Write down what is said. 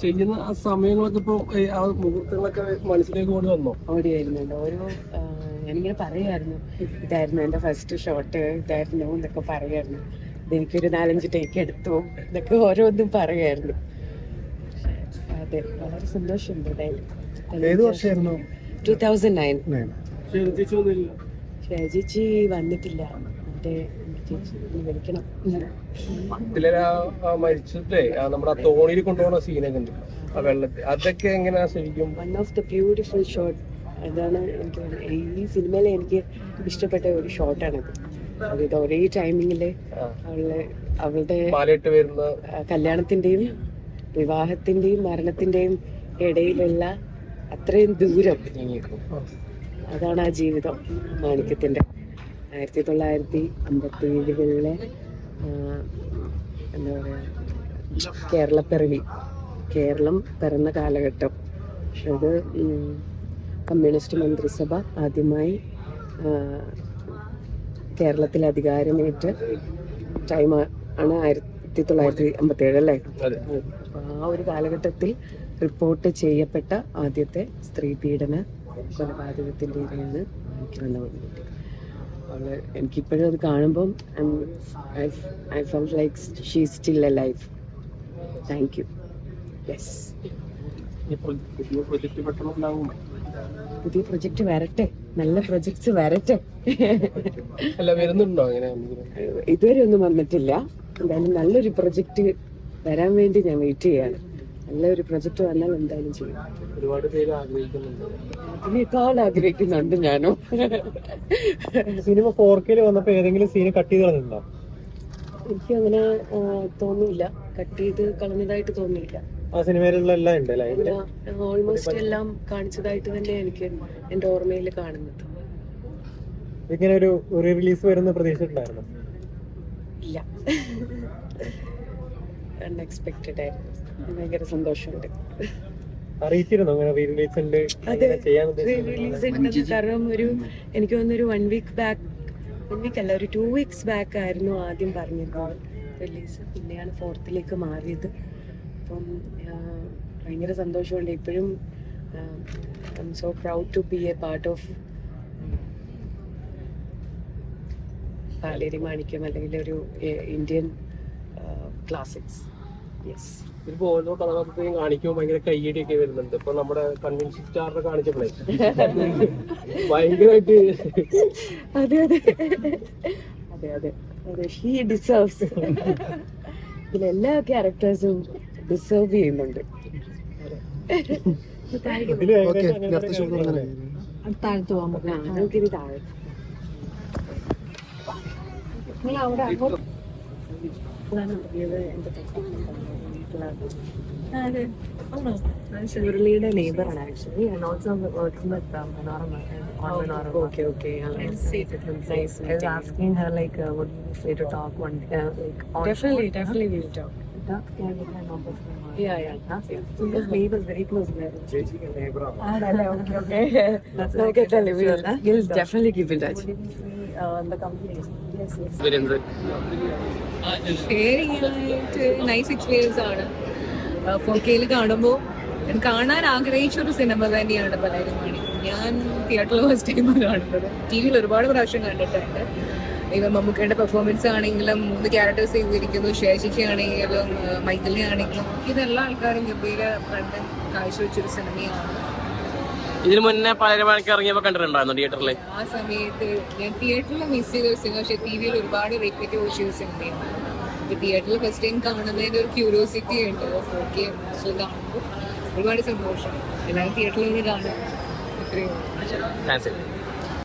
ചെയ്യുന്ന ആ സമയങ്ങളൊക്കെ ഇപ്പൊ ഏ, ആ മുഹൂർത്തങ്ങളൊക്കെ മനസ്സിലേക്ക് കൊണ്ട് വന്നോ ഓടി വരുന്നുണ്ട് ഓരോ ഞാനിങ്ങനെ പറയായിരുന്നു ഇതായിരുന്നു എന്റെ ഫസ്റ്റ് ഷോട്ട് ഇതായിരുന്നു എന്നൊക്കെ പറയായിരുന്നു എനിക്കൊരു നാലഞ്ച് ടേക്ക് എടുത്തു എന്നൊക്കെ ഓരോന്നും പറയായിരുന്നു പക്ഷേ, അതെ വളരെ സന്തോഷമുണ്ട് ടൂ തൗസൻഡ് നയൻ ചേച്ചിയൊന്നുമില്ല. വന്നിട്ടില്ല. മറ്റേ മരിച്ചിട്ടേ നമ്മുടെ ആ തോണിയിൽ കൊണ്ടുപോകുന്ന സീനൊക്കെ ഉണ്ട്. ആ വെള്ളത്തിൽ അതൊക്കെ എങ്ങനെയാ ശരിക്കും? One of the beautiful shot അതാണ് എനിക്ക് ഈ സിനിമയിലെ എനിക്ക് ഇഷ്ടപ്പെട്ട ഒരു ഷോട്ടാണത് അതായത് ഒരേ ടൈമിങ്ങിൽ അവളെ അവളുടെ കല്യാണത്തിന്റെയും വിവാഹത്തിന്റെയും മരണത്തിന്റെയും ഇടയിലുള്ള അത്രയും ദൂരം അതാണ് ആ ജീവിതം മാണിക്യത്തിന്റെ. ആയിരത്തി തൊള്ളായിരത്തി അമ്പത്തി ഏഴുകളിലെ എന്താ പറയാ കേരളപ്പിറവി കേരളം പിറന്ന കാലഘട്ടം. അത് കമ്മ്യൂണിസ്റ്റ് മന്ത്രിസഭ ആദ്യമായി കേരളത്തിൽ അധികാരമേറ്റ ടൈം ആണ് ആയിരത്തി തൊള്ളായിരത്തി അമ്പത്തി ഏഴ് അല്ലേ ആ ഒരു കാലഘട്ടത്തിൽ റിപ്പോർട്ട് ചെയ്യപ്പെട്ട ആദ്യത്തെ സ്ത്രീ പീഡന കൊലപാതകത്തിന്റെ ഇരയാണ് എനിക്ക് അവൾ എനിക്കിപ്പോഴും അത് കാണുമ്പം I fell like she still a life thank you yes പുതിയ പ്രൊജക്ട് വരട്ടെ. നല്ല പ്രൊജക്ട്സ് വരട്ടെ. അല്ല വരുന്നുണ്ടോ അങ്ങനെ? ഇതുവരെ ഒന്നും വന്നിട്ടില്ല. എന്തായാലും നല്ലൊരു പ്രൊജക്ട് വരാൻ വേണ്ടി ഞാൻ വെയിറ്റ് ചെയ്യാണ്. നല്ലൊരു പ്രൊജക്ട് വന്നാൽ എന്തായാലും ചെയ്യും. ഒരുപാട് പേര് ആഗ്രഹിക്കുന്നുണ്ട്. അതിനേക്കാൾ ആഗ്രഹിക്കുന്നുണ്ട് ഞാനും. സിനിമ ഫോർ കെയിൽ വന്നപ്പോ ഏതെങ്കിലും സീന് കട്ട് ചെയ്ത് കളഞ്ഞിട്ടുണ്ടോ? എനിക്ക് അങ്ങനെ തോന്നിയില്ല. കട്ട് ചെയ്ത് കളഞ്ഞതായിട്ട് തോന്നിയില്ല. ആ സിനിമയിലുള്ള എല്ലാം ഉണ്ട് ഓൾമോസ്റ്റ് എല്ലാം കാണിച്ചതായിട്ട് തന്നെ എനിക്ക് എന്റെ ഓർമ്മയിൽ കാണുന്നത്. ഇങ്ങനെ ഒരു റീ റിലീസ് വരുന്ന പ്രതീക്ഷിച്ചിട്ടുണ്ടായിരുന്നു ഇല്ല. അൺഎക്സ്പെക്റ്റഡ് ആയിരുന്നു. ഭയങ്കര സന്തോഷമുണ്ട്. അറിയിച്ചിരുന്നു അങ്ങനെ റീ റിലീസ് ഉണ്ട്? അതെ അങ്ങനെ ചെയ്യാൻ റിലീസ് ഉണ്ടെന്ന് കാരണം ഒരു എനിക്ക് തോന്നുന്നു ഒരു one week back one week അല്ല ഒരു ടു വീക്സ് ബാക്ക് ആയിരുന്നു ആദ്യം പറഞ്ഞിരുന്നത് റിലീസ് പിന്നെയാണ് ഫോർത്തിലേക്ക് മാറിയത്. അപ്പം ഭയങ്കര സന്തോഷമുണ്ട്. ഇപ്പോഴും I am so proud to be a part of Paleri Manikyam അല്ലെങ്കിൽ ഒരു ഇന്ത്യൻ ക്ലാസിക്സ് യെസ് ഇതിപ്പോ ഓരോ കഥാപാത്രത്തെയും കാണിക്കുമ്പോൾ ഭയങ്കര കയ്യടിയൊക്കെ വരുന്നുണ്ട്. ഇപ്പൊ നമ്മുടെ കൺവെൻഷൻ സ്റ്റാറിനെ കാണിച്ചപ്പോഴേ ഭയങ്കരമായിട്ട് അതെ അതെ. അതെ അതെ. അതെ ഷീ ഡിസേർവ്സ് ഇതിലെല്ലാ ക്യാരക്ടേഴ്സും ഡിസേർവ് ചെയ്യുന്നുണ്ട്. താഴത്ത് പോകാൻ നമുക്കിനി താഴെ. നിങ്ങൾ അവിടെ അങ്ങോട്ട് ഇതാണ് ഇത് എന്റെ ഷുർലിയുടെ നെയ്ബറാണ് actually and also working with Manorama on Manorama. Okay, okay. Yeah. Nice nice I was asking her like, uh, would you say to talk one uh, like on Definitely, definitely we'll talk. Talk, can with my number from her? Yeah, yeah. Huh? Because neighbor is very close there. Ah, okay, okay. That's okay. Tell you, we'll, we'll definitely keep in touch. Uh, the company. Yes, yes. Nice experience ആണ് four കെയിൽ കാണുമ്പോൾ കാണാൻ ആഗ്രഹിച്ച ഒരു cinema തന്നെയാണ് പലരും ഞാൻ തിയേറ്ററിൽ ഫസ്റ്റ് ടൈം കാണുന്നത് ടി വിയിൽ ഒരുപാട് പ്രാവശ്യം കണ്ടിട്ടുണ്ട് ഇവൻ മമ്മൂക്കയുടെ പെർഫോമൻസ് ആണെങ്കിലും മൂന്ന് ക്യാരക്ടേഴ്സ് ചെയ്തിരിക്കുന്നു. ശേഷിക്ക് ആണെങ്കിലും മൈക്കിളിനെ ആണെങ്കിലും ഇതെല്ലാ ആൾക്കാരും ഗംഭീര കണ്ട് കാഴ്ചവെച്ചൊരു സിനിമയാണ്. ഇതിനു മുന്നേ പലരും മണിക്ക് ഇറങ്ങിയപ്പോ കണ്ടിട്ടുണ്ടായിരുന്നു തിയേറ്ററിൽ ആ സമയത്ത് ഞാൻ തിയേറ്ററിൽ മിസ് ചെയ്ത ഒരു സിനിമ പക്ഷേ ടി വിയിൽ ഒരുപാട് റിപ്പീറ്റ് വാച്ച് ചെയ്ത സിനിമയാണ് തിയേറ്ററിൽ ഫസ്റ്റ് ടൈം കാണുന്നതിന്റെ ഒരു ക്യൂരിയോസിറ്റി ഉണ്ട്. ഫോർ കെ കാണുമ്പോൾ ഒരുപാട് സന്തോഷം. എല്ലാവരും തിയേറ്ററിൽ നിന്ന് കാണും. ഇത്രയും